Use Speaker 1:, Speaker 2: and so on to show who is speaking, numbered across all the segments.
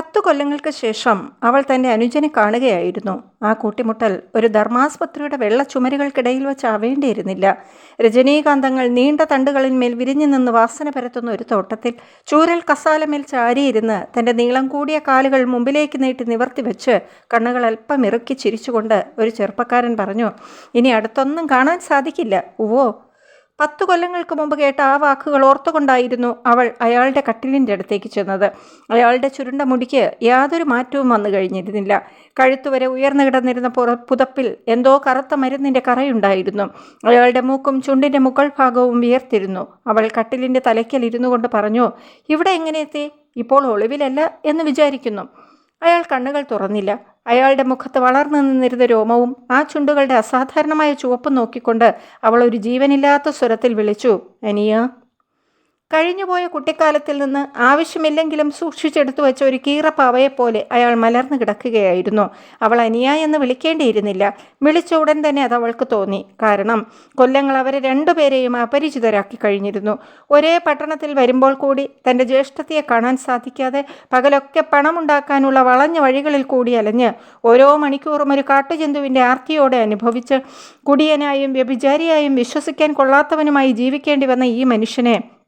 Speaker 1: പത്തു കൊല്ലങ്ങൾക്ക് ശേഷം അവൾ തന്റെ അനുജനെ കാണുകയായിരുന്നു. ആ കൂട്ടിമുട്ടൽ ഒരു ധർമാസ്പത്രിയുടെ വെള്ള ചുമരുകൾക്കിടയിൽ വെച്ച് ആവേണ്ടിയിരുന്നില്ല രജനീകാന്തങ്ങൾ നീണ്ട തണ്ടുകളിന്മേൽ വിരിഞ്ഞു നിന്ന് വാസന പരത്തുന്ന ഒരു തോട്ടത്തിൽ ചൂരൽ കസാലമേൽ ചാരിയിരുന്ന് തന്റെ നീളം കൂടിയ കാലുകൾ മുമ്പിലേക്ക് നീട്ടി നിവർത്തി വെച്ച് കണ്ണുകൾ അല്പം ഇറുക്കി ചിരിച്ചുകൊണ്ട് ഒരു ചെറുപ്പക്കാരൻ പറഞ്ഞു ഇനി അടുത്തൊന്നും കാണാൻ സാധിക്കില്ല. ഉവ്വോ പത്തു കൊല്ലങ്ങൾക്ക് മുമ്പ് കേട്ട ആ വാക്കുകൾ ഓർത്തുകൊണ്ടായിരുന്നു അവൾ അയാളുടെ കട്ടിലിന്റെ അടുത്തേക്ക് ചെന്നത്. അയാളുടെ ചുരുണ്ട മുടിക്ക് യാതൊരു മാറ്റവും വന്നു കഴിഞ്ഞിരുന്നില്ല. കഴുത്തുവരെ ഉയർന്നു കിടന്നിരുന്ന പുതപ്പിൽ എന്തോ കറുത്ത മരുന്നിന്റെ കറയുണ്ടായിരുന്നു. അയാളുടെ മൂക്കും ചുണ്ടിന്റെ മുകൾ ഭാഗവും വിയർത്തിരുന്നു. അവൾ കട്ടിലിന്റെ തലയ്ക്കൽ ഇരുന്നു കൊണ്ട് പറഞ്ഞു ഇവിടെ എങ്ങനെ എത്തി? ഇപ്പോൾ ഒളിവിലല്ല എന്ന് വിചാരിക്കുന്നു. അയാൾ കണ്ണുകൾ തുറന്നില്ല. അയാളുടെ മുഖത്ത് വളർന്നു നിന്നിരുന്ന രോമവും ആ ചുണ്ടുകളുടെ അസാധാരണമായ ചുവപ്പ് നോക്കിക്കൊണ്ട് അവൾ ഒരു ജീവനില്ലാത്ത സ്വരത്തിൽ വിളിച്ചു അനിയ കഴിഞ്ഞുപോയ കുട്ടിക്കാലത്തിൽ നിന്ന് ആവശ്യമില്ലെങ്കിലും സൂക്ഷിച്ചെടുത്തു വെച്ച ഒരു കീറപ്പാവയെപ്പോലെ അയാൾ മലർന്നു കിടക്കുകയായിരുന്നു. അവൾ അനിയ എന്ന് വിളിക്കേണ്ടിയിരുന്നില്ല. വിളിച്ച ഉടൻ തന്നെ അത് അവൾക്ക് തോന്നി. കാരണം കൊല്ലങ്ങൾ അവരെ രണ്ടുപേരെയും അപരിചിതരാക്കി കഴിഞ്ഞിരുന്നു. ഒരേ പട്ടണത്തിൽ വരുമ്പോൾ കൂടി തന്റെ ജ്യേഷ്ഠതയെ കാണാൻ സാധിക്കാതെ പകലൊക്കെ പണമുണ്ടാക്കാനുള്ള വളഞ്ഞ വഴികളിൽ കൂടി അലഞ്ഞ് ഓരോ മണിക്കൂറും ഒരു കാട്ടുജന്തുവിന്റെ ആർത്തിയോടെ അനുഭവിച്ച് കുടിയനായും വ്യഭിചാരിയായും വിശ്വസിക്കാൻ കൊള്ളാത്തവനുമായി ജീവിക്കേണ്ടി വന്ന ഈ മനുഷ്യനെ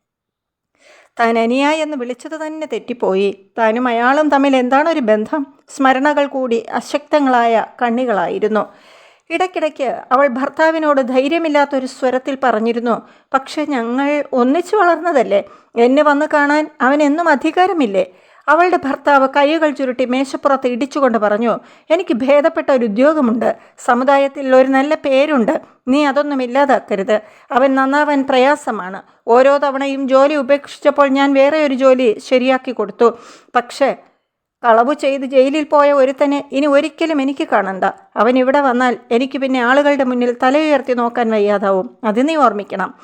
Speaker 1: താൻ അനിയ എന്ന് വിളിച്ചത് തന്നെ തെറ്റിപ്പോയി. താനും അയാളും തമ്മിൽ എന്താണ് ഒരു ബന്ധം? സ്മരണകൾ കൂടി അശക്തങ്ങളായ കണ്ണികളായിരുന്നു. ഇടയ്ക്കിടയ്ക്ക് അവൾ ഭർത്താവിനോട് ധൈര്യമില്ലാത്തൊരു സ്വരത്തിൽ പറഞ്ഞിരുന്നു പക്ഷെ ഞങ്ങൾ ഒന്നിച്ചു വളർന്നതല്ലേ? എന്നെ വന്ന് കാണാൻ അവനെന്നും അധികാരമില്ലേ? അവളുടെ ഭർത്താവ് കൈകൾ ചുരുട്ടി മേശപ്പുറത്ത് ഇടിച്ചുകൊണ്ട് പറഞ്ഞു എനിക്ക് ഭേദപ്പെട്ട ഒരു ഉദ്യോഗമുണ്ട്. സമുദായത്തിൽ ഒരു നല്ല പേരുണ്ട്. നീ അതൊന്നും ഇല്ലാതാക്കരുത്. അവൻ നന്നാവാൻ പ്രയാസമാണ്. ഓരോ തവണയും ജോലി ഉപേക്ഷിച്ചപ്പോൾ ഞാൻ വേറെ ഒരു ജോലി ശരിയാക്കി കൊടുത്തു. പക്ഷേ കളവ് ചെയ്ത് ജയിലിൽ പോയ ഒരുത്തനെ ഇനി ഒരിക്കലും എനിക്ക് കാണണ്ട. അവൻ ഇവിടെ വന്നാൽ എനിക്ക് പിന്നെ ആളുകളുടെ മുന്നിൽ തലയുയർത്തി നോക്കാൻ വയ്യാതാവും. അത് നീ ഓർമ്മിക്കണം.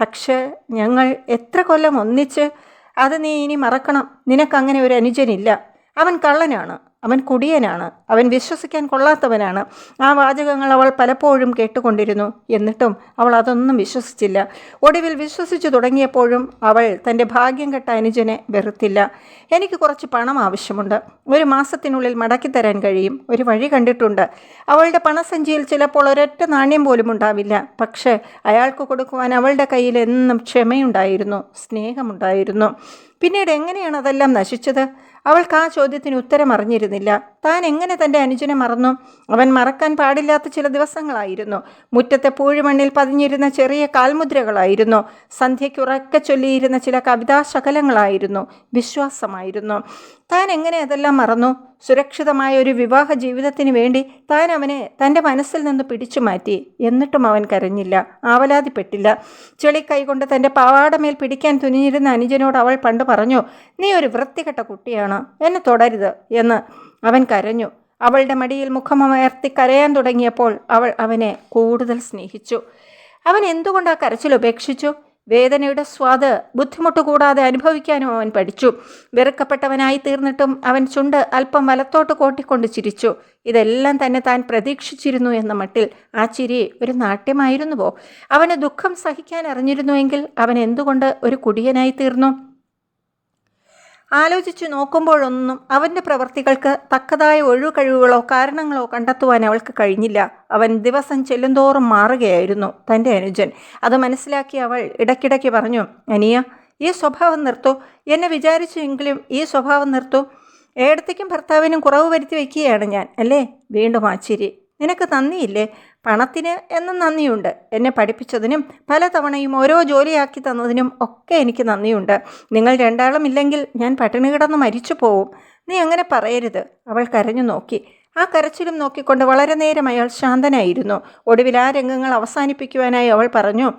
Speaker 1: പക്ഷേ ഞങ്ങൾ എത്ര കൊല്ലം ഒന്നിച്ച് അത് നീ ഇനി മറക്കണം. നിനക്കങ്ങനെ ഒരു അനുജനില്ല. അവൻ കള്ളനാണ്. അവൻ കുടിയനാണ്. അവൻ വിശ്വസിക്കാൻ കൊള്ളാത്തവനാണ്. ആ വാചകങ്ങൾ അവൾ പലപ്പോഴും കേട്ടുകൊണ്ടിരുന്നു. എന്നിട്ടും അവൾ അതൊന്നും വിശ്വസിച്ചില്ല. ഒടുവിൽ വിശ്വസിച്ചു തുടങ്ങിയപ്പോഴും അവൾ തന്റെ ഭാഗ്യം കെട്ട അനുജനെ വെറുത്തില്ല. എനിക്ക് കുറച്ച് പണം ആവശ്യമുണ്ട്. ഒരു മാസത്തിനുള്ളിൽ മടക്കി തരാൻ കഴിയും. ഒരു വഴി കണ്ടിട്ടുണ്ട്. അവളുടെ പണസഞ്ചിയിൽ ചിലപ്പോൾ ഒരൊറ്റ നാണ്യം പോലും ഉണ്ടാവില്ല. പക്ഷേ അയാൾക്ക് കൊടുക്കുവാൻ അവളുടെ കയ്യിൽ എന്നും ക്ഷമയുണ്ടായിരുന്നു. സ്നേഹമുണ്ടായിരുന്നു. പിന്നീട് എങ്ങനെയാണ് അതെല്ലാം നശിച്ചത്? അവൾക്ക് ആ ചോദ്യത്തിന് ഉത്തരം അറിഞ്ഞിരുന്നില്ല താൻ എങ്ങനെ തന്റെ അനുജനെ മറന്നു? അവൻ മറക്കാൻ പാടില്ലാത്ത ചില ദിവസങ്ങളായിരുന്നു. മുറ്റത്തെ പൂഴിമണ്ണിൽ പതിഞ്ഞിരുന്ന ചെറിയ കാൽമുദ്രകളായിരുന്നു. സന്ധ്യയ്ക്ക് ഉറക്കെ ചൊല്ലിയിരുന്ന ചില കവിതാശകലങ്ങളായിരുന്നു. വിശ്വാസമായിരുന്നു. താൻ എങ്ങനെ അതെല്ലാം മറന്നു? സുരക്ഷിതമായ ഒരു വിവാഹ ജീവിതത്തിന് വേണ്ടി താൻ അവനെ തന്റെ മനസ്സിൽ നിന്ന് പിടിച്ചു മാറ്റി. എന്നിട്ടും അവൻ കരഞ്ഞില്ല. ആവലാതിപ്പെട്ടില്ല. ചെളി കൈകൊണ്ട് തന്റെ പാവാടമേൽ പിടിക്കാൻ തുനിഞ്ഞിരുന്ന അനുജനോട് അവൾ പണ്ട് പറഞ്ഞു നീ ഒരു വൃത്തികെട്ട കുട്ടിയാണ്. എന്നെ തുടരുത് എന്ന് അവൻ കരഞ്ഞു. അവളുടെ മടിയിൽ മുഖമുയർത്തി കരയാൻ തുടങ്ങിയപ്പോൾ അവൾ അവനെ കൂടുതൽ സ്നേഹിച്ചു. അവൻ എന്തുകൊണ്ട് ആ കരച്ചിൽ ഉപേക്ഷിച്ചു? വേദനയുടെ സ്വാദ് ബുദ്ധിമുട്ട് കൂടാതെ അനുഭവിക്കാനും അവൻ പഠിച്ചു. വെറുക്കപ്പെട്ടവനായി തീർന്നിട്ടും അവൻ ചുണ്ട് അല്പം വലത്തോട്ട് കോട്ടിക്കൊണ്ട് ചിരിച്ചു. ഇതെല്ലാം തന്നെ താൻ പ്രതീക്ഷിച്ചിരുന്നു എന്ന മട്ടിൽ ആ ചിരി ഒരു നാട്യമായിരുന്നുവോ? അവന് ദുഃഖം സഹിക്കാൻ അറിഞ്ഞിരുന്നുവെങ്കിൽ അവൻ എന്തുകൊണ്ട് ഒരു കുടിയനായി തീർന്നു? ആലോചിച്ചു നോക്കുമ്പോഴൊന്നും അവന്റെ പ്രവർത്തികൾക്ക് തക്കതായ ഒഴിവുകഴിവുകളോ കാരണങ്ങളോ കണ്ടെത്തുവാൻ അവൾക്ക് കഴിഞ്ഞില്ല. അവൻ ദിവസം ചെല്ലുന്തോറും മാറുകയായിരുന്നു തന്റെ അനുജൻ. അത് മനസ്സിലാക്കി അവൾ ഇടയ്ക്കിടയ്ക്ക് പറഞ്ഞു അനിയ ഈ സ്വഭാവം നിർത്തൂ. എന്നെ വിചാരിച്ചുവെങ്കിലും ഈ സ്വഭാവം നിർത്തൂ. ഏടത്തേക്കും ഭർത്താവിനും കുറവ് വരുത്തി വയ്ക്കുകയാണ് ഞാൻ അല്ലേ? വീണ്ടും ആ ചിരി നിനക്ക് നന്ദിയില്ലേ? പണത്തിന് എന്നും നന്ദിയുണ്ട്. എന്നെ പഠിപ്പിച്ചതിനും പല തവണയും ഓരോ ജോലിയാക്കി തന്നതിനും ഒക്കെ എനിക്ക് നന്ദിയുണ്ട്. നിങ്ങൾ രണ്ടാളും ഇല്ലെങ്കിൽ ഞാൻ പട്ടിണി കിടന്ന് മരിച്ചു പോവും. നീ അങ്ങനെ പറയരുത്. അവൾ കരഞ്ഞു നോക്കി. ആ കരച്ചിലും നോക്കിക്കൊണ്ട് വളരെ നേരം അയാൾ ശാന്തനായിരുന്നു. ഒടുവിൽ ആ രംഗങ്ങൾ അവസാനിപ്പിക്കുവാനായി അവൾ പറഞ്ഞു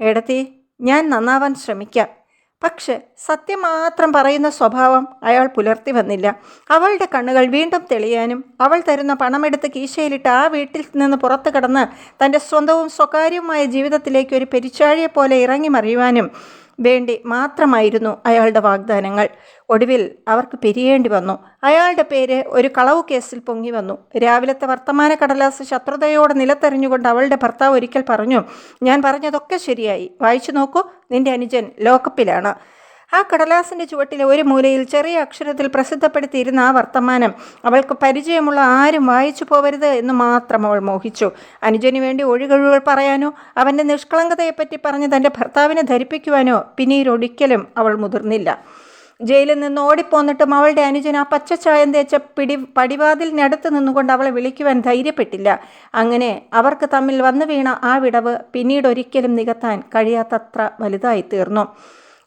Speaker 1: എടത്തി ഞാൻ നന്നാവാൻ ശ്രമിക്കാം. പക്ഷെ സത്യം മാത്രം പറയുന്ന സ്വഭാവം അയാൾ പുലർത്തി വന്നില്ല. അവളുടെ കണ്ണുകൾ വീണ്ടും തെളിയാനും അവൾ തരുന്ന പണമെടുത്ത് കീശയിലിട്ട് ആ വീട്ടിൽ നിന്ന് പുറത്തു കടന്ന് തന്റെ സ്വന്തവും സ്വകാര്യവുമായ ജീവിതത്തിലേക്ക് ഒരു പെരിച്ചാഴിയെപ്പോലെ ഇറങ്ങി മറിയുവാനും വേണ്ടി മാത്രമായിരുന്നു അയാളുടെ വാഗ്ദാനങ്ങൾ. ഒടുവിൽ അവർക്ക് പിരിയേണ്ടി വന്നു. അയാളുടെ പേര് ഒരു കളവ് കേസിൽ പൊങ്ങി വന്നു. രാവിലത്തെ വർത്തമാന കടലാസ് ശത്രുതയോടെ നിലത്തെറിഞ്ഞുകൊണ്ട് അവളുടെ ഭർത്താവ് ഒരിക്കൽ പറഞ്ഞു ഞാൻ പറഞ്ഞതൊക്കെ ശരിയായി. വായിച്ചു നോക്കൂ. നിന്റെ അനുജൻ ലോക്കപ്പിലാണ്. ആ കടലാസിന്റെ ചുവട്ടിലെ ഒരു മൂലയിൽ ചെറിയ അക്ഷരത്തിൽ പ്രസിദ്ധപ്പെടുത്തിയിരുന്ന ആ വർത്തമാനം. അവൾക്ക് പരിചയമുള്ള ആരും വായിച്ചു പോവരുത് എന്ന് മാത്രം അവൾ മോഹിച്ചു. അനുജന് വേണ്ടി ഒഴികഴിവുകൾ പറയാനോ അവന്റെ നിഷ്കളങ്കതയെപ്പറ്റി പറഞ്ഞ് തന്റെ ഭർത്താവിനെ ധരിപ്പിക്കുവാനോ പിന്നീട് ഒരിക്കലും അവൾ മുതിർന്നില്ല. ജയിലിൽ നിന്ന് ഓടിപ്പോന്നിട്ടും അവളുടെ അനുജൻ ആ പച്ചച്ചായം തേച്ച പിടി പടിവാതിലിനടുത്ത് നിന്നുകൊണ്ട് അവളെ വിളിക്കുവാൻ ധൈര്യപ്പെട്ടില്ല. അങ്ങനെ അവർക്ക് തമ്മിൽ വന്നു വീണ ആ വിടവ് പിന്നീട് ഒരിക്കലും നികത്താൻ കഴിയാത്തത്ര വലുതായി തീർന്നു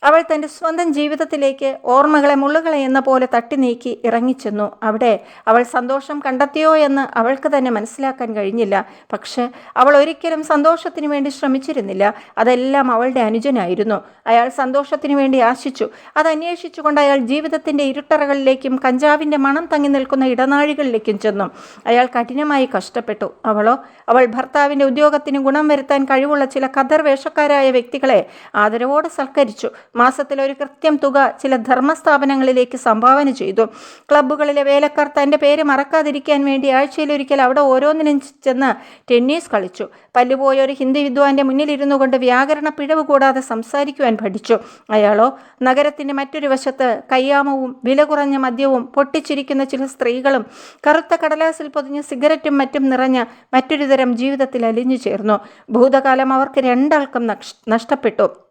Speaker 1: അവൾ തന്റെ സ്വന്തം ജീവിതത്തിലേക്ക് ഓർമ്മകളെ മുള്ളുകളെ എന്ന പോലെ തട്ടി നീക്കി ഇറങ്ങിച്ചെന്നു. അവിടെ അവൾ സന്തോഷം കണ്ടെത്തിയോ എന്ന് അവൾക്ക് തന്നെ മനസ്സിലാക്കാൻ കഴിഞ്ഞില്ല. പക്ഷേ അവൾ ഒരിക്കലും സന്തോഷത്തിന് വേണ്ടി ശ്രമിച്ചിരുന്നില്ല. അതെല്ലാം അവളുടെ അനുജനായിരുന്നു. അയാൾ സന്തോഷത്തിന് വേണ്ടി ആശിച്ചു. അത് അന്വേഷിച്ചുകൊണ്ട് അയാൾ ജീവിതത്തിന്റെ ഇരുട്ടറകളിലേക്കും കഞ്ചാവിന്റെ മണം തങ്ങി നിൽക്കുന്ന ഇടനാഴികളിലേക്കും ചെന്നു. അയാൾ കഠിനമായി കഷ്ടപ്പെട്ടു. അവളോ? അവൾ ഭർത്താവിന്റെ ഉദ്യോഗത്തിന് ഗുണം വരുത്താൻ കഴിവുള്ള ചില കദർ വേഷക്കാരായ വ്യക്തികളെ ആദരവോടെ സൽക്കരിച്ചു. മാസത്തിൽ ഒരു കൃത്യം തുക ചില ധർമ്മസ്ഥാപനങ്ങളിലേക്ക് സംഭാവന ചെയ്തു. ക്ലബ്ബുകളിലെ വേലക്കാർ തന്റെ പേര് മറക്കാതിരിക്കാൻ വേണ്ടി ആഴ്ചയിലൊരിക്കൽ അവിടെ ഓരോന്നിനും ചെന്ന് ടെന്നീസ് കളിച്ചു. പല്ലുപോയ ഒരു ഹിന്ദി വിദ്വാന്റെ മുന്നിലിരുന്നു കൊണ്ട് വ്യാകരണ പിഴവ് കൂടാതെ സംസാരിക്കുവാൻ പഠിച്ചു. അയാളോ നഗരത്തിന്റെ മറ്റൊരു വശത്ത് കയ്യാമവും വില കുറഞ്ഞ മദ്യവും പൊട്ടിച്ചിരിക്കുന്ന ചില സ്ത്രീകളും കറുത്ത കടലാസിൽ പൊതിഞ്ഞ് സിഗരറ്റും മറ്റും നിറഞ്ഞ മറ്റൊരു തരം ജീവിതത്തിൽ അലിഞ്ഞു ചേർന്നു. ഭൂതകാലം അവർക്ക് രണ്ടാൾക്കും നഷ്ടപ്പെട്ടു.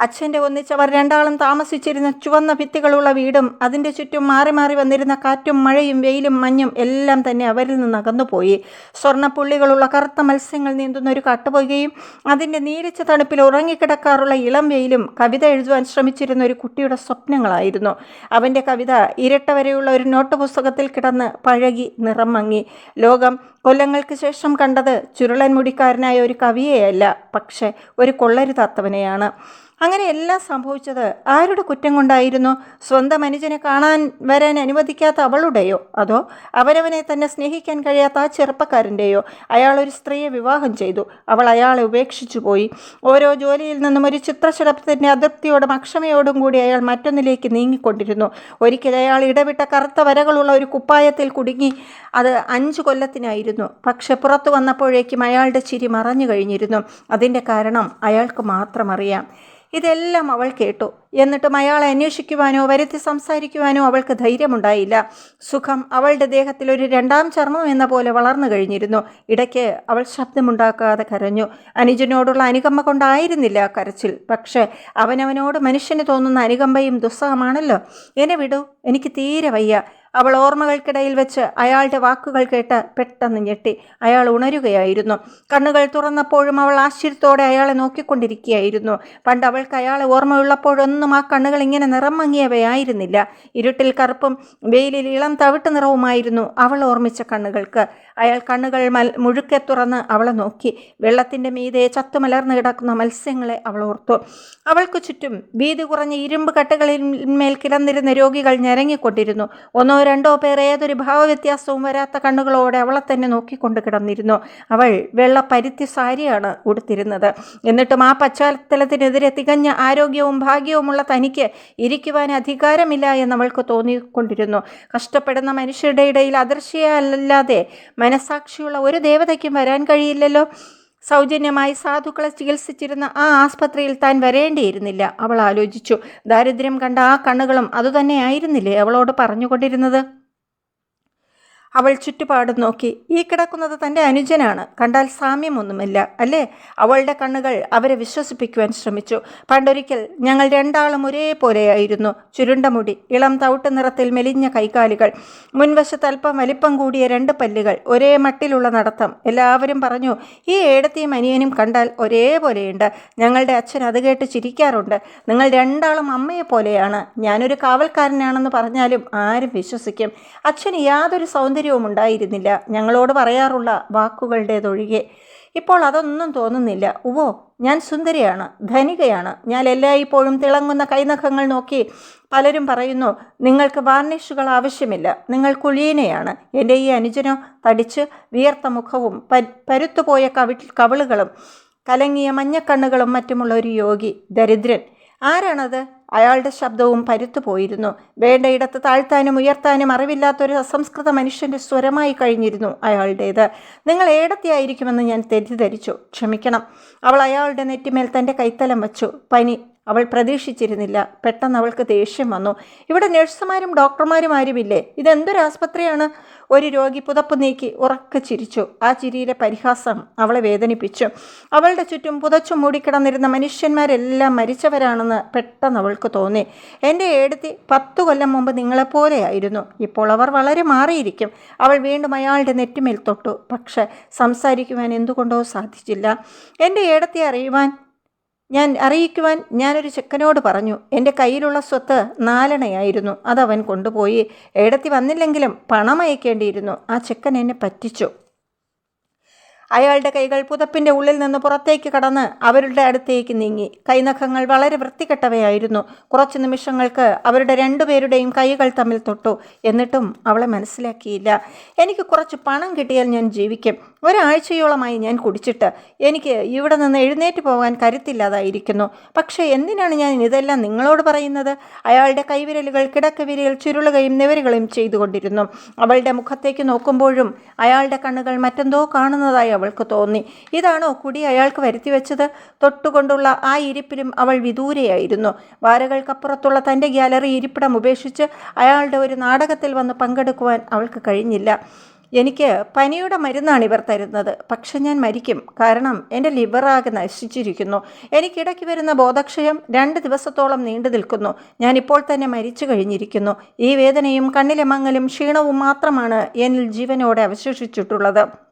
Speaker 1: അച്ഛന്റെ ഒന്നിച്ചവർ രണ്ടാളും താമസിച്ചിരുന്ന ചുവന്ന ഭിത്തികളുള്ള വീടും അതിന്റെ ചുറ്റും മാറി മാറി വന്നിരുന്ന കാറ്റും മഴയും വെയിലും മഞ്ഞും എല്ലാം തന്നെ അവരിൽ നിന്ന് അകന്നുപോയി. സ്വർണപ്പുള്ളികളുള്ള കറുത്ത മത്സ്യങ്ങൾ നീന്തുന്ന ഒരു കാട്ടുപുകയും അതിന്റെ നീരിച്ച തണുപ്പിൽ ഉറങ്ങിക്കിടക്കാറുള്ള ഇളം വെയിലും കവിത എഴുതുവാൻ ശ്രമിച്ചിരുന്ന ഒരു കുട്ടിയുടെ സ്വപ്നങ്ങളായിരുന്നു. അവന്റെ കവിത ഇരട്ട വരെയുള്ള ഒരു നോട്ട് പുസ്തകത്തിൽ കിടന്ന് പഴകി നിറം മങ്ങി. ലോകം കൊല്ലങ്ങൾക്ക് ശേഷം കണ്ടത് ചുരുളൻ മുടിക്കാരനായ ഒരു കവിയെയല്ല പക്ഷേ ഒരു കൊള്ളരുതാത്തവനെയാണ്. അങ്ങനെ എല്ലാം സംഭവിച്ചത് ആരുടെ കുറ്റം കൊണ്ടായിരുന്നു? സ്വന്തം അനുജനെ കാണാൻ വരാൻ അനുവദിക്കാത്ത അവളുടെയോ? അതോ അവരവനെ തന്നെ സ്നേഹിക്കാൻ കഴിയാത്ത ആ ചെറുപ്പക്കാരന്റെയോ? അയാൾ ഒരു സ്ത്രീയെ വിവാഹം ചെയ്തു. അവൾ അയാളെ ഉപേക്ഷിച്ചു പോയി. ഓരോ ജോലിയിൽ നിന്നും ഒരു ചിത്രശലഭത്തിന്റെ അതൃപ്തിയോടും അക്ഷമയോടും കൂടി അയാൾ മറ്റൊന്നിലേക്ക് നീങ്ങിക്കൊണ്ടിരുന്നു. ഒരിക്കൽ അയാൾ ഇടവിട്ട കറുത്ത വരകളുള്ള ഒരു കുപ്പായത്തിൽ കുടുങ്ങി അത് അഞ്ച് കൊല്ലത്തിനായിരുന്നു. പക്ഷെ പുറത്തു വന്നപ്പോഴേക്കും അയാളുടെ ചിരി മറഞ്ഞു കഴിഞ്ഞിരുന്നു. അതിന്റെ കാരണം അയാൾക്ക് മാത്രം അറിയാം. ഇതെല്ലാം അവൾ കേട്ടു. എന്നിട്ടും അയാളെ അന്വേഷിക്കുവാനോ വരുത്തി സംസാരിക്കുവാനോ അവൾക്ക് ധൈര്യമുണ്ടായില്ല. സുഖം അവളുടെ ദേഹത്തിൽ ഒരു രണ്ടാം ചർമ്മം എന്ന പോലെ വളർന്നു കഴിഞ്ഞിരുന്നു. ഇടയ്ക്ക് അവൾ ശബ്ദമുണ്ടാക്കാതെ കരഞ്ഞു. അനുജനോടുള്ള അനുകമ്പ കൊണ്ടായിരുന്നില്ല കരച്ചിൽ. പക്ഷേ അവനവനോട് മനുഷ്യന് തോന്നുന്ന അനുകമ്പയും ദുസ്സഹമാണല്ലോ. എന്നെ വിടൂ എനിക്ക് തീരെ വയ്യ. അവൾ ഓർമ്മകൾക്കിടയിൽ വെച്ച് അയാളുടെ വാക്കുകൾ കേട്ട് പെട്ടെന്ന് ഞെട്ടി. അയാൾ ഉണരുകയായിരുന്നു. കണ്ണുകൾ തുറന്നപ്പോഴും അവൾ ആശ്ചര്യത്തോടെ അയാളെ നോക്കിക്കൊണ്ടിരിക്കുകയായിരുന്നു. പണ്ട് അവൾക്ക് അയാളെ ഓർമ്മയുള്ളപ്പോഴൊന്നും ആ കണ്ണുകൾ ഇങ്ങനെ നിറം മങ്ങിയവയായിരുന്നില്ല. ഇരുട്ടിൽ കറുപ്പും വെയിലിൽ ഇളം തവിട്ട് നിറവുമായിരുന്നു അവൾ ഓർമ്മിച്ച കണ്ണുകൾക്ക്. അയാൾ കണ്ണുകൾ മൽ മുഴുക്കെ തുറന്ന് അവളെ നോക്കി. വെള്ളത്തിന്റെ മീതെ ചത്തുമലർന്നു കിടക്കുന്ന മത്സ്യങ്ങളെ അവൾ ഓർത്തു. അവൾക്ക് ചുറ്റും വീതി കുറഞ്ഞ ഇരുമ്പ് കട്ടകളിൽ മേൽ കിടന്നിരുന്ന രോഗികൾ ഞരങ്ങിക്കൊണ്ടിരുന്നു. ഒന്നോ രണ്ടോ പേർ ഏതൊരു ഭാവവ്യത്യാസവും വരാത്ത കണ്ണുകളോടെ അവളെ തന്നെ നോക്കിക്കൊണ്ട് കിടന്നിരുന്നു. അവൾ വെള്ള പരുത്തി സാരിയാണ് ഉടുത്തിരുന്നത്. എന്നിട്ടും ആ പശ്ചാത്തലത്തിനെതിരെ തികഞ്ഞ ആരോഗ്യവും ഭാഗ്യവുമുള്ള തനിക്ക് ഇരിക്കുവാൻ അധികാരമില്ല എന്ന് അവൾക്ക് തോന്നിക്കൊണ്ടിരുന്നു. കഷ്ടപ്പെടുന്ന മനുഷ്യരുടെ ഇടയിൽ അദൃശ്യയല്ലാതെ മനസാക്ഷിയുള്ള ഒരു ദേവതയ്ക്കും വരാൻ കഴിയില്ലല്ലോ. സൗജന്യമായി സാധുക്കളെ ചികിത്സിച്ചിരുന്ന ആ ആസ്പത്രിയിൽ താൻ വരേണ്ടിയിരുന്നില്ല. അവൾ ആലോചിച്ചു. ദാരിദ്ര്യം കണ്ട ആ കണ്ണുകളും അതുതന്നെയായിരുന്നില്ലേ അവളോട് പറഞ്ഞുകൊണ്ടിരുന്നത്? അവൾ ചുറ്റുപാടും നോക്കി ഈ കിടക്കുന്നത് തന്റെ അനുജനാണ്. കണ്ടാൽ സാമ്യമൊന്നുമില്ല അല്ലേ? അവളുടെ കണ്ണുകൾ അവരെ വിശ്വസിപ്പിക്കുവാൻ ശ്രമിച്ചു. പണ്ടൊരിക്കൽ ഞങ്ങൾ രണ്ടാളും ഒരേപോലെയായിരുന്നു. ചുരുണ്ട മുടി ഇളം തവിട്ട് നിറത്തിൽ മെലിഞ്ഞ കൈകാലുകൾ മുൻവശത്ത് അല്പം വലിപ്പം കൂടിയ രണ്ട് പല്ലുകൾ ഒരേ മട്ടിലുള്ള നടത്തം. എല്ലാവരും പറഞ്ഞു ഈ ഏടത്തെയും അനിയനും കണ്ടാൽ ഒരേപോലെയുണ്ട്. ഞങ്ങളുടെ അച്ഛൻ അത് കേട്ട് ചിരിക്കാറുണ്ട്. നിങ്ങൾ രണ്ടാളും അമ്മയെ പോലെയാണ് ഞാനൊരു കാവൽക്കാരനാണെന്ന് പറഞ്ഞാലും ആരും വിശ്വസിക്കും. അച്ഛന് യാതൊരു സൗന്ദര്യവും ഉണ്ടായിരുന്നില്ല. ഞങ്ങളോട് പറയാറുള്ള വാക്കുകളുടേതൊഴികെ. ഇപ്പോൾ അതൊന്നും തോന്നുന്നില്ല. ഉവോ ഞാൻ സുന്ദരിയാണ് ധനികയാണ്. ഞാൻ എല്ലായ്പ്പോഴും തിളങ്ങുന്ന കൈനഖങ്ങൾ നോക്കി പലരും പറയുന്നു നിങ്ങൾക്ക് വാർണിഷുകൾ ആവശ്യമില്ല. നിങ്ങൾ കുലീനയാണ്. എന്റെ ഈ അനുജനോ തടിച്ച് വിയർത്ത മുഖവും പരുത്തുപോയ കവി കവിളുകളും കലങ്ങിയ മഞ്ഞക്കണ്ണുകളും മറ്റുമുള്ള ഒരു യോഗി ദരിദ്രൻ. ആരാണത്? അയാളുടെ ശബ്ദവും പരുത്തുപോയിരുന്നു. വേണ്ടയിടത്ത് താഴ്ത്താനും ഉയർത്താനും അറിവില്ലാത്തൊരു അസംസ്കൃത മനുഷ്യന്റെ സ്വരമായി കഴിഞ്ഞിരുന്നു അയാളുടേത്. നിങ്ങൾ ഏടത്തെയായിരിക്കുമെന്ന് ഞാൻ തെറ്റിദ്ധരിച്ചു. ക്ഷമിക്കണം. അവൾ അയാളുടെ നെറ്റിമേൽ തന്റെ കൈത്തലം വച്ചു. പനി അവൾ പ്രതീക്ഷിച്ചിരുന്നില്ല. പെട്ടെന്ന് അവൾക്ക് ദേഷ്യം വന്നു. ഇവിടെ നഴ്സുമാരും ഡോക്ടർമാരും ആരുമില്ലേ? ഇതെന്തൊരു ആസ്പത്രിയാണ്? ഒരു രോഗി പുതപ്പ് നീക്കി ഉറക്കെ ചിരിച്ചു. ആ ചിരിയിലെ പരിഹാസം അവളെ വേദനിപ്പിച്ചു. അവളുടെ ചുറ്റും പുതച്ചു മൂടിക്കിടന്നിരുന്ന മനുഷ്യന്മാരെല്ലാം മരിച്ചവരാണെന്ന് പെട്ടെന്ന് അവൾക്ക് തോന്നി. എന്റെ ഏടത്തി പത്തു കൊല്ലം മുമ്പ് നിങ്ങളെപ്പോലെയായിരുന്നു. ഇപ്പോൾ അവർ വളരെ മാറിയിരിക്കും. അവൾ വീണ്ടും അയാളുടെ നെറ്റിമേൽ തൊട്ടു. പക്ഷേ സംസാരിക്കുവാൻ എന്തുകൊണ്ടോ സാധിച്ചില്ല. എന്റെ ഏടത്തെ അറിയുവാൻ ഞാൻ അറിയിക്കുവാൻ ഞാനൊരു ചെക്കനോട് പറഞ്ഞു എന്റെ കയ്യിലുള്ള സ്വത്ത് നാലണയായിരുന്നു അതവൻ കൊണ്ടുപോയി. ഏടത്തി വന്നില്ലെങ്കിലും പണം അയക്കേണ്ടിയിരുന്നു. ആ ചെക്കൻ എന്നെ പറ്റിച്ചു. അയാളുടെ കൈകൾ പുതപ്പിന്റെ ഉള്ളിൽ നിന്ന് പുറത്തേക്ക് കടന്ന് അവരുടെ അടുത്തേക്ക് നീങ്ങി. കൈനഖങ്ങൾ വളരെ വൃത്തികെട്ടവയായിരുന്നു. കുറച്ച് നിമിഷങ്ങൾക്ക് അവരുടെ രണ്ടുപേരുടെയും കൈകൾ തമ്മിൽ തൊട്ടു. എന്നിട്ടും അവളെ മനസ്സിലാക്കിയില്ല. എനിക്ക് കുറച്ച് പണം കിട്ടിയാൽ ഞാൻ ജീവിക്കും. ഒരാഴ്ചയോളമായി ഞാൻ കുടിച്ചിട്ട്. എനിക്ക് ഇവിടെ നിന്ന് എഴുന്നേറ്റ് പോകാൻ കരുത്തില്ലാതായിരിക്കുന്നു. പക്ഷേ എന്തിനാണ് ഞാൻ ഇതെല്ലാം നിങ്ങളോട് പറയുന്നത്? അയാളുടെ കൈവിരലുകൾ കിടക്കവിരൽ ചുരുളുകയും നിവരുകയും ചെയ്തുകൊണ്ടിരുന്നു. അവളുടെ മുഖത്തേക്ക് നോക്കുമ്പോഴും അയാളുടെ കണ്ണുകൾ മറ്റെന്തോ കാണുന്നതായി അവൾക്ക് തോന്നി. ഇതാണോ കുടി അയാൾക്ക് വരുത്തി വെച്ചത്? തൊട്ടുകൊണ്ടുള്ള ആ ഇരിപ്പിലും അവൾ വിദൂരയായിരുന്നു. വാരകൾക്കപ്പുറത്തുള്ള തന്റെ ഗ്യാലറി ഇരിപ്പിടം ഉപേക്ഷിച്ച് അയാളുടെ ഒരു നാടകത്തിൽ വന്ന് പങ്കെടുക്കുവാൻ അവൾക്ക് കഴിഞ്ഞില്ല. എനിക്ക് പനിയുടെ മരുന്നാണ് ഇവർ തരുന്നത്. പക്ഷെ ഞാൻ മരിക്കും. കാരണം എന്റെ ലിവറാകെ നശിച്ചിരിക്കുന്നു. എനിക്കിടയ്ക്ക് വരുന്ന ബോധക്ഷയം രണ്ട് ദിവസത്തോളം നീണ്ടു നിൽക്കുന്നു. ഞാനിപ്പോൾ തന്നെ മരിച്ചു കഴിഞ്ഞിരിക്കുന്നു. ഈ വേദനയും കണ്ണിലെ മങ്ങലും ക്ഷീണവും മാത്രമാണ് എന്നിൽ ജീവനോടെ അവശേഷിച്ചിട്ടുള്ളത്.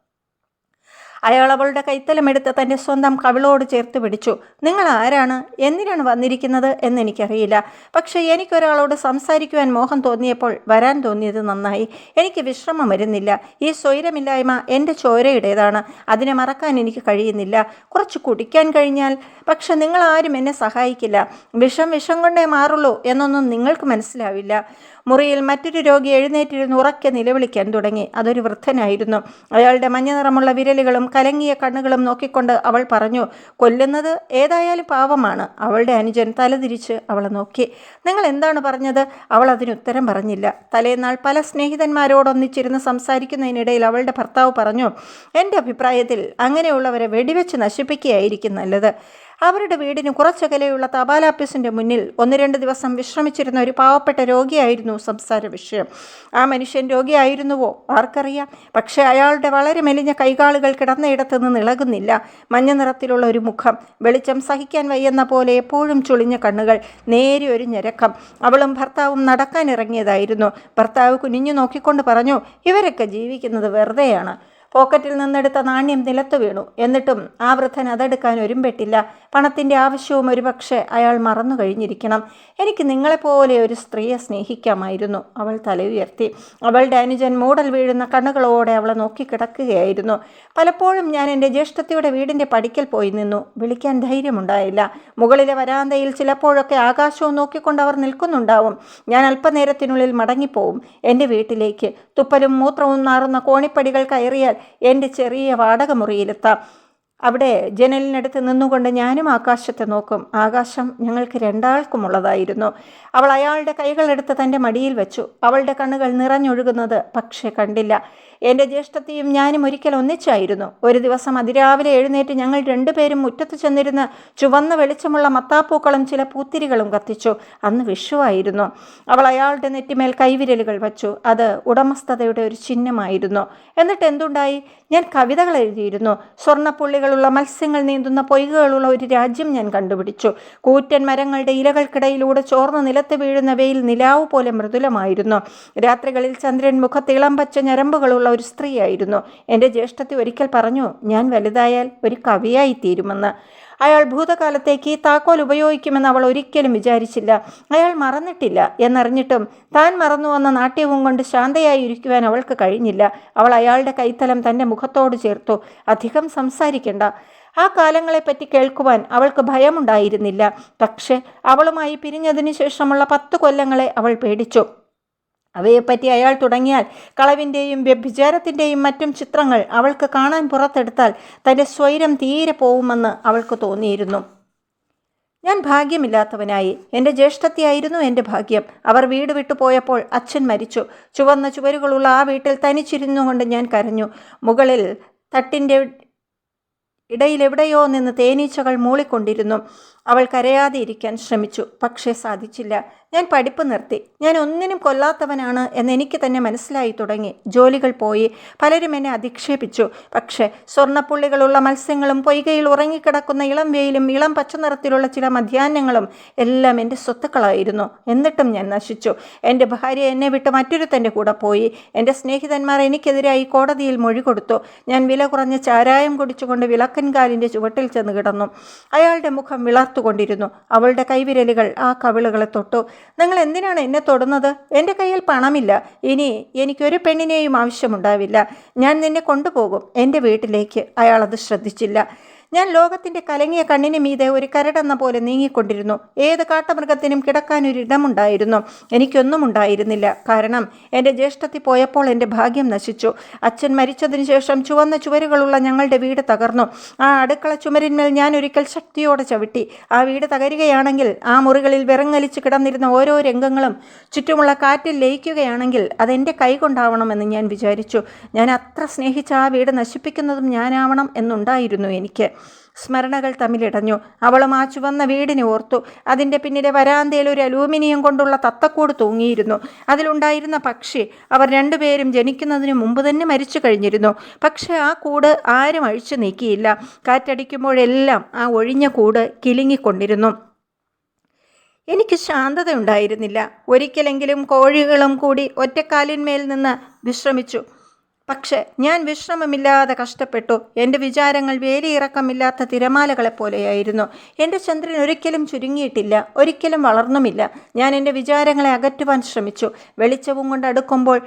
Speaker 1: അയാൾ അവളുടെ കൈത്തലമെടുത്ത് തന്റെ സ്വന്തം കവിളോട് ചേർത്ത് പിടിച്ചു. നിങ്ങൾ ആരാണ് എന്തിനാണ് വന്നിരിക്കുന്നത്? എന്നെനിക്കറിയില്ല. പക്ഷേ എനിക്കൊരാളോട് സംസാരിക്കുവാൻ മോഹം തോന്നിയപ്പോൾ വരാൻ തോന്നിയത് നന്നായി. എനിക്ക് വിശ്രമം വരുന്നില്ല. ഈ സ്വൈരമില്ലായ്മ എന്റെ ചോരയുടേതാണ്. അതിനെ മറക്കാൻ എനിക്ക് കഴിയുന്നില്ല. കുറച്ച് കുടിക്കാൻ കഴിഞ്ഞാൽ. പക്ഷെ നിങ്ങളാരും എന്നെ സഹായിക്കില്ല. വിഷം വിഷം കൊണ്ടേ മാറുള്ളൂ എന്നൊന്നും നിങ്ങൾക്ക് മനസ്സിലാവില്ല. മുറിയിൽ മറ്റൊരു രോഗി എഴുന്നേറ്റിരുന്ന് ഉറക്കെ നിലവിളിക്കാൻ തുടങ്ങി. അതൊരു വൃദ്ധനായിരുന്നു. അയാളുടെ മഞ്ഞ നിറമുള്ള വിരലുകളും കലങ്ങിയ കണ്ണുകളും നോക്കിക്കൊണ്ട് അവൾ പറഞ്ഞു കൊല്ലുന്നത് ഏതായാലും പാവമാണ്. അവളുടെ അനുജൻ തലതിരിച്ച് അവളെ നോക്കി. നിങ്ങൾ എന്താണ് പറഞ്ഞത്? അവൾ അതിന് ഉത്തരം പറഞ്ഞില്ല. തലേന്നാൾ പല സ്നേഹിതന്മാരോടൊന്നിച്ചിരുന്ന് സംസാരിക്കുന്നതിനിടയിൽ അവളുടെ ഭർത്താവ് പറഞ്ഞു എന്റെ അഭിപ്രായത്തിൽ അങ്ങനെയുള്ളവരെ വെടിവെച്ച് നശിപ്പിക്കുകയായിരിക്കും നല്ലത്. അവരുടെ വീടിന് കുറച്ചകലെയുള്ള തപാലാപ്പീസിന്റെ മുന്നിൽ ഒന്ന് രണ്ട് ദിവസം വിശ്രമിച്ചിരുന്ന ഒരു പാവപ്പെട്ട രോഗിയായിരുന്നു സംസാര വിഷയം. ആ മനുഷ്യൻ രോഗിയായിരുന്നുവോ? ആർക്കറിയാം. പക്ഷേ അയാളുടെ വളരെ മെലിഞ്ഞ കൈകാലുകൾ കിടന്നയിടത്ത് നിന്ന് ഇളകുന്നില്ല. മഞ്ഞ നിറത്തിലുള്ള ഒരു മുഖം വെളിച്ചം സഹിക്കാൻ വയ്യെന്ന പോലെ എപ്പോഴും ചുളിഞ്ഞ കണ്ണുകൾ നേരെ ഒരു ഞരക്കം. അവളും ഭർത്താവും നടക്കാൻ ഇറങ്ങിയതായിരുന്നു. ഭർത്താവ് കുനിഞ്ഞു നോക്കിക്കൊണ്ട് പറഞ്ഞു ഇവരൊക്കെ ജീവിക്കുന്നത് വെറുതെയാണ്. പോക്കറ്റിൽ നിന്നെടുത്ത നാണ്യം നിലത്തു വീണു. എന്നിട്ടും ആ വൃദ്ധൻ അതെടുക്കാൻ ഒരുമ്പെട്ടില്ല. പണത്തിന്റെ ആവശ്യവും ഒരുപക്ഷെ അയാൾ മറന്നു കഴിഞ്ഞിരിക്കണം. എനിക്ക് നിങ്ങളെപ്പോലെ ഒരു സ്ത്രീയെ സ്നേഹിക്കാമായിരുന്നു. അവൾ തല ഉയർത്തി. അവളുടെ അനുജൻ മൂടൽ വീഴുന്ന കണ്ണുകളോടെ അവളെ നോക്കിക്കിടക്കുകയായിരുന്നു. പലപ്പോഴും ഞാൻ എന്റെ ജ്യേഷ്ഠത്തിയുടെ വീടിന്റെ പടിക്കൽ പോയി നിന്നു. വിളിക്കാൻ ധൈര്യമുണ്ടായില്ല. മുകളിലെ വരാന്തയിൽ ചിലപ്പോഴൊക്കെ ആകാശവും നോക്കിക്കൊണ്ട് അവർ നിൽക്കുന്നുണ്ടാവും. ഞാൻ അല്പനേരത്തിനുള്ളിൽ മടങ്ങിപ്പോവും. എന്റെ വീട്ടിലേക്ക്. തുപ്പലും മൂത്രവും നാറുന്ന കോണിപ്പടികൾ കയറിയാൽ എന്റെ ചെറിയ വാടക മുറിയിലെത്താം. അവിടെ ജനലിനടുത്ത് നിന്നുകൊണ്ട് ഞാനും ആകാശത്തെ നോക്കും. ആകാശം ഞങ്ങൾക്ക് രണ്ടാൾക്കുമുള്ളതായിരുന്നു. അവൾ അയാളുടെ കൈകളെടുത്ത് തന്റെ മടിയിൽ വെച്ചു. അവളുടെ കണ്ണുകൾ നിറഞ്ഞൊഴുകുന്നത് പക്ഷേ കണ്ടില്ല. എന്റെ ജ്യേഷ്ഠത്തെയും ഞാനും ഒരിക്കൽ ഒന്നിച്ചായിരുന്നു. ഒരു ദിവസം അതിരാവിലെ എഴുന്നേറ്റ് ഞങ്ങൾ രണ്ടുപേരും മുറ്റത്ത് ചെന്നിരുന്ന് ചുവന്ന വെളിച്ചമുള്ള മത്താപ്പൂക്കളും ചില പൂത്തിരികളും കത്തിച്ചു. അന്ന് വിഷുവായിരുന്നു അവൾ അയാളുടെ നെറ്റിമേൽ കൈവിരലുകൾ വച്ചു. അത് ഉടമസ്ഥതയുടെ ഒരു ചിഹ്നമായിരുന്നു. എന്നിട്ട് എന്തുണ്ടായി? ഞാൻ കവിതകൾ എഴുതിയിരുന്നു. സ്വർണപ്പുള്ളികളുള്ള മത്സ്യങ്ങൾ നീന്തുന്ന പൊയ്കകളുള്ള ഒരു രാജ്യം ഞാൻ കണ്ടുപിടിച്ചു. കൂറ്റൻ മരങ്ങളുടെ ഇലകൾക്കിടയിലൂടെ ചോർന്ന് നിലത്ത് വീഴുന്ന വെയിൽ നിലാവ് പോലെ മൃദുലമായിരുന്നു. രാത്രികളിൽ ചന്ദ്രൻ മുഖത്ത് ഇളം പച്ച ഞരമ്പുകളുള്ള ഒരു സ്ത്രീയായിരുന്നു. എന്റെ ജ്യേഷ്ഠത്തി ഒരിക്കൽ പറഞ്ഞു ഞാൻ വലുതായാൽ ഒരു കവിയായി തീരുമെന്ന്. അയാൾ ഭൂതകാലത്തേക്ക് താക്കോൽ ഉപയോഗിക്കുമെന്ന് അവൾ ഒരിക്കലും വിചാരിച്ചില്ല. അയാൾ മറന്നിട്ടില്ല എന്നറിഞ്ഞിട്ടും താൻ മറന്നു വന്ന നാട്യവും കൊണ്ട് ശാന്തയായി ഇരിക്കുവാൻ അവൾക്ക് കഴിഞ്ഞില്ല. അവൾ അയാളുടെ കൈത്തലം തന്റെ മുഖത്തോട് ചേർത്തു. അധികം സംസാരിക്കേണ്ട. ആ കാലങ്ങളെപ്പറ്റി കേൾക്കുവാൻ അവൾക്ക് ഭയമുണ്ടായിരുന്നില്ല. പക്ഷേ അവളുമായി പിരിഞ്ഞതിനു ശേഷമുള്ള പത്ത് കൊല്ലങ്ങളെ അവൾ പേടിച്ചു. അവയെപ്പറ്റി അയാൾ തുടങ്ങിയാൽ കളവിന്റെയും വ്യഭിചാരത്തിന്റെയും മറ്റും ചിത്രങ്ങൾ അവൾക്ക് കാണാൻ പുറത്തെടുത്താൽ തന്റെ സ്വൈരം തീരെ പോവുമെന്ന് അവൾക്ക് തോന്നിയിരുന്നു. ഞാൻ ഭാഗ്യമില്ലാത്തവനായി. എന്റെ ജ്യേഷ്ഠത്തെയായിരുന്നു എന്റെ ഭാഗ്യം. അവർ വീട് വിട്ടു പോയപ്പോൾ അച്ഛൻ മരിച്ചു. ചുവന്ന ചുവരുകളുള്ള ആ വീട്ടിൽ തനിച്ചിരുന്നുകൊണ്ട് ഞാൻ കരഞ്ഞു. മുകളിൽ തട്ടിന്റെ ഇടയിൽ എവിടെയോ നിന്ന് തേനീച്ചകൾ മൂളിക്കൊണ്ടിരുന്നു. അവൾ കരയാതെ ഇരിക്കാൻ ശ്രമിച്ചു. പക്ഷേ സാധിച്ചില്ല. ഞാൻ പഠിപ്പ് നിർത്തി. ഞാൻ ഒന്നിനും കൊല്ലാത്തവനാണ് എന്ന് എനിക്ക് തന്നെ മനസ്സിലായി തുടങ്ങി. ജോലികൾ പോയി. പലരും എന്നെ അധിക്ഷേപിച്ചു. പക്ഷേ സ്വർണപ്പുള്ളികളുള്ള മത്സ്യങ്ങളും പൊയ്കയിൽ ഉറങ്ങിക്കിടക്കുന്ന ഇളം വെയിലും ഇളം പച്ചനിറത്തിലുള്ള ചില മധ്യാഹ്നങ്ങളും എല്ലാം എന്റെ സ്വത്തുക്കളായിരുന്നു. എന്നിട്ടും ഞാൻ നശിച്ചു. എന്റെ ഭാര്യ എന്നെ വിട്ട് മറ്റൊരുത്തന്റെ കൂടെ പോയി. എന്റെ സ്നേഹിതന്മാർ എനിക്കെതിരായി കോടതിയിൽ മൊഴി കൊടുത്തു. ഞാൻ വില കുറഞ്ഞ ചാരായം കുടിച്ചുകൊണ്ട് വിളക്കൻകാലിന്റെ ചുവട്ടിൽ ചെന്ന് കിടന്നു. അയാളുടെ മുഖം വിളർത്തുകൊണ്ടിരുന്നു അവളുടെ കൈവിരലുകൾ ആ കവിളുകളെ തൊട്ടു. നിങ്ങൾ എന്തിനാണ് എന്നെ തൊടുന്നത്? എന്റെ കയ്യിൽ പണമില്ല. ഇനി എനിക്കൊരു പെണ്ണിനെയും ആവശ്യമുണ്ടാവില്ല. ഞാൻ നിന്നെ കൊണ്ടുപോകും. എന്റെ വീട്ടിലേക്ക്. അയാളത് ശ്രദ്ധിച്ചില്ല. ഞാൻ ലോകത്തിന്റെ കലങ്ങിയ കണ്ണിന് മീതെ ഒരു കരടെന്ന പോലെ നീങ്ങിക്കൊണ്ടിരുന്നു. ഏത് കാട്ടമൃഗത്തിനും കിടക്കാനൊരിടമുണ്ടായിരുന്നു എനിക്കൊന്നും ഉണ്ടായിരുന്നില്ല. കാരണം എന്റെ ജ്യേഷ്ഠത്തിൽ പോയപ്പോൾ എന്റെ ഭാഗ്യം നശിച്ചു. അച്ഛൻ മരിച്ചതിന് ശേഷം ചുവന്ന ചുവരുകളുള്ള ഞങ്ങളുടെ വീട് തകർന്നു. ആ അടുക്കള ചുമരിന്മേൽ ഞാൻ ഒരിക്കൽ ശക്തിയോടെ ചവിട്ടി. ആ വീട് തകരുകയാണെങ്കിൽ ആ മുറികളിൽ വിറങ്ങലിച്ച് കിടന്നിരുന്ന ഓരോ രംഗങ്ങളും ചുറ്റുമുള്ള കാറ്റിൽ ലയിക്കുകയാണെങ്കിൽ അതെന്റെ കൈകൊണ്ടാവണമെന്ന് ഞാൻ വിചാരിച്ചു. ഞാൻ അത്ര സ്നേഹിച്ച ആ വീട് നശിപ്പിക്കുന്നതും ഞാനാവണം എന്നുണ്ടായിരുന്നു എനിക്ക്. സ്മരണകൾ തമ്മിലിടഞ്ഞു. അവളും ആ ചുവന്ന വീടിനെ ഓർത്തു. അതിന്റെ പിന്നിലെ വരാന്തയിൽ ഒരു അലൂമിനിയം കൊണ്ടുള്ള തത്തക്കൂട് തൂങ്ങിയിരുന്നു. അതിലുണ്ടായിരുന്ന പക്ഷി അവർ രണ്ടുപേരും ജനിക്കുന്നതിന് മുമ്പ് തന്നെ മരിച്ചു കഴിഞ്ഞിരുന്നു. പക്ഷേ ആ കൂട് ആരും അഴിച്ചു നീക്കിയില്ല. കാറ്റടിക്കുമ്പോഴെല്ലാം ആ ഒഴിഞ്ഞ കൂട് കിലുങ്ങിക്കൊണ്ടിരുന്നു. എനിക്ക് ശാന്തത ഉണ്ടായിരുന്നില്ല ഒരിക്കലെങ്കിലും കോഴികളും കൂടി ഒറ്റക്കാലിന്മേൽ നിന്ന് വിശ്രമിച്ചു. പക്ഷേ ഞാൻ വിശ്രമമില്ലാതെ കഷ്ടപ്പെട്ടു. എന്റെ വിചാരങ്ങൾ വേലിയിറക്കമില്ലാത്ത തിരമാലകളെപ്പോലെയായിരുന്നു. എന്റെ ചന്ദ്രൻ ഒരിക്കലും ചുരുങ്ങിയിട്ടില്ല. ഒരിക്കലും വളർന്നുമില്ല. ഞാൻ എന്റെ വിചാരങ്ങളെ അകറ്റുവാൻ ശ്രമിച്ചു. വെളിച്ചവും കൊണ്ട് അടുക്കുമ്പോൾ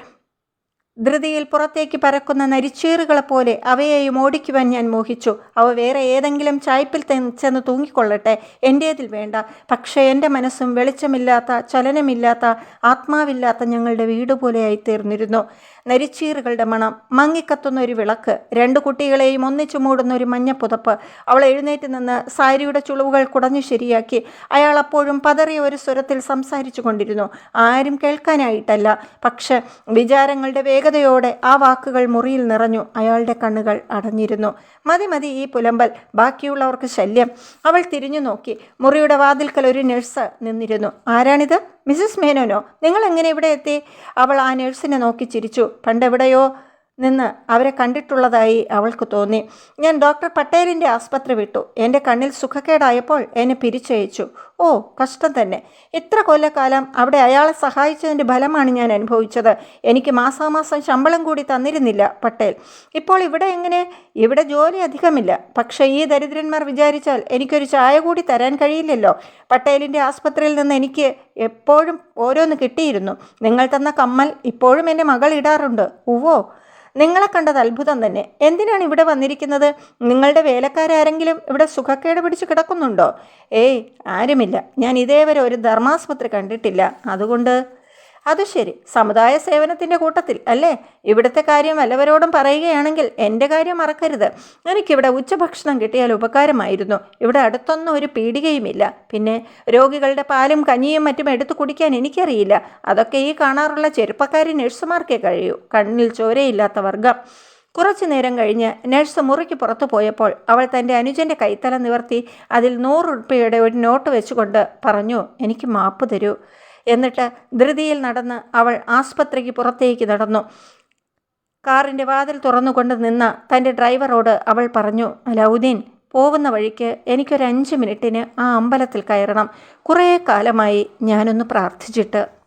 Speaker 1: ധൃതിയിൽ പുറത്തേക്ക് പരക്കുന്ന നരിച്ചീറുകളെപ്പോലെ അവയെയും ഓടിക്കുവാൻ ഞാൻ മോഹിച്ചു. അവ വേറെ ഏതെങ്കിലും ചായ്പിൽ ചെന്ന് തൂങ്ങിക്കൊള്ളട്ടെ? എന്റേതിൽ വേണ്ട. പക്ഷേ എന്റെ മനസ്സും വെളിച്ചമില്ലാത്ത ചലനമില്ലാത്ത ആത്മാവില്ലാത്ത ഞങ്ങളുടെ വീട് പോലെയായി തീർന്നിരുന്നു. നരിച്ചീറുകളുടെ മണം. മങ്ങിക്കത്തുന്ന ഒരു വിളക്ക്. രണ്ട് കുട്ടികളെയും ഒന്നിച്ചു മൂടുന്ന ഒരു മഞ്ഞപ്പുതപ്പ് അവൾ എഴുന്നേറ്റ് നിന്ന് സാരിയുടെ ചുളിവുകൾ കുടഞ്ഞു ശരിയാക്കി അയാൾ അപ്പോഴും പതറിയ ഒരു സ്വരത്തിൽ സംസാരിച്ചു കൊണ്ടിരുന്നു. ആരും കേൾക്കാനായിട്ടല്ല. പക്ഷെ വിചാരങ്ങളുടെ വേഗതയോടെ ആ വാക്കുകൾ മുറിയിൽ നിറഞ്ഞു അയാളുടെ കണ്ണുകൾ അടഞ്ഞിരുന്നു. മതി മതി ഈ പുലമ്പൽ. ബാക്കിയുള്ളവർക്ക് ശല്യം. അവൾ തിരിഞ്ഞു നോക്കി. മുറിയുടെ വാതിൽക്കൽ ഒരു നഴ്സ് നിന്നിരുന്നു. ആരാണിത്? മിസ്സസ് മേനോനോ നിങ്ങൾ എങ്ങനെ ഇവിടെ എത്തി? അവൾ ആ നേഴ്സിനെ നോക്കി ചിരിച്ചു. പണ്ടെവിടെയോ നിന്ന് അവരെ കണ്ടിട്ടുള്ളതായി അവൾക്ക് തോന്നി. ഞാൻ ഡോക്ടർ പട്ടേലിന്റെ ആസ്പത്രി വിട്ടു. എന്റെ കണ്ണിൽ സുഖക്കേടായപ്പോൾ എന്നെ പിരിച്ചയച്ചു. ഓ കഷ്ടം തന്നെ. ഇത്ര കൊല്ലക്കാലം അവിടെ അയാളെ സഹായിച്ചതിന്റെ ഫലമാണ് ഞാൻ അനുഭവിച്ചത്. എനിക്ക് മാസാമാസം ശമ്പളം കൂടി തന്നിരുന്നില്ല പട്ടേൽ. ഇപ്പോൾ ഇവിടെ എങ്ങനെ? ഇവിടെ ജോലി അധികമില്ല. പക്ഷേ ഈ ദരിദ്രന്മാർ വിചാരിച്ചാൽ എനിക്കൊരു ചായ കൂടി തരാൻ കഴിയില്ലല്ലോ. പട്ടേലിന്റെ ആസ്പത്രിയിൽ നിന്ന് എനിക്ക് എപ്പോഴും ഓരോന്ന് കിട്ടിയിരുന്നു. നിങ്ങൾ തന്ന കമ്മൽ ഇപ്പോഴും എന്റെ മകൾ ഇടാറുണ്ട്. ഉവ്വോ നിങ്ങളെ കണ്ടത് അത്ഭുതം തന്നെ. എന്തിനാണ് ഇവിടെ വന്നിരിക്കുന്നത്? നിങ്ങളുടെ വേലക്കാരാരെങ്കിലും ഇവിടെ സുഖക്കേട് പിടിച്ച് കിടക്കുന്നുണ്ടോ? ഏയ് ആരുമില്ല. ഞാൻ ഇതേവരെ ഒരു ധർമാസ്പത്രി കണ്ടിട്ടില്ല. അതുകൊണ്ട് അത് ശരി. സമുദായ സേവനത്തിന്റെ കൂട്ടത്തിൽ അല്ലേ? ഇവിടുത്തെ കാര്യം വല്ലവരോടും പറയുകയാണെങ്കിൽ എന്റെ കാര്യം മറക്കരുത്. എനിക്കിവിടെ ഉച്ചഭക്ഷണം കിട്ടിയാൽ ഉപകാരമായിരുന്നു. ഇവിടെ അടുത്തൊന്നും ഒരു പീടികയുമില്ല. പിന്നെ രോഗികളുടെ പാലും കഞ്ഞിയും മറ്റും എടുത്തു കുടിക്കാൻ എനിക്കറിയില്ല. അതൊക്കെ ഈ കാണാറുള്ള ചെറുപ്പക്കാരി നഴ്സുമാർക്കേ കഴിയൂ. കണ്ണിൽ ചോരയില്ലാത്ത വർഗം കുറച്ചു നേരം കഴിഞ്ഞ് നഴ്സ് മുറിക്ക് പുറത്തു പോയപ്പോൾ അവൾ തന്റെ അനുജന്റെ കൈത്തല നിവർത്തി അതിൽ നൂറ് രൂപയുടെ ഒരു നോട്ട് വെച്ചുകൊണ്ട് പറഞ്ഞു എനിക്ക് മാപ്പ് തരൂ. എന്നിട്ട് ധൃതിയിൽ നടന്ന് അവൾ ആസ്പത്രിക്ക് പുറത്തേക്ക് നടന്നു. കാറിന്റെ വാതിൽ തുറന്നുകൊണ്ട് നിന്ന തന്റെ ഡ്രൈവറോട് അവൾ പറഞ്ഞു അലൗദ്ദീൻ പോകുന്ന വഴിക്ക് എനിക്കൊരു അഞ്ച് മിനിറ്റിന് ആ അമ്പലത്തിൽ കയറണം. കുറേ കാലമായി ഞാനൊന്ന് പ്രാർത്ഥിച്ചിട്ട്.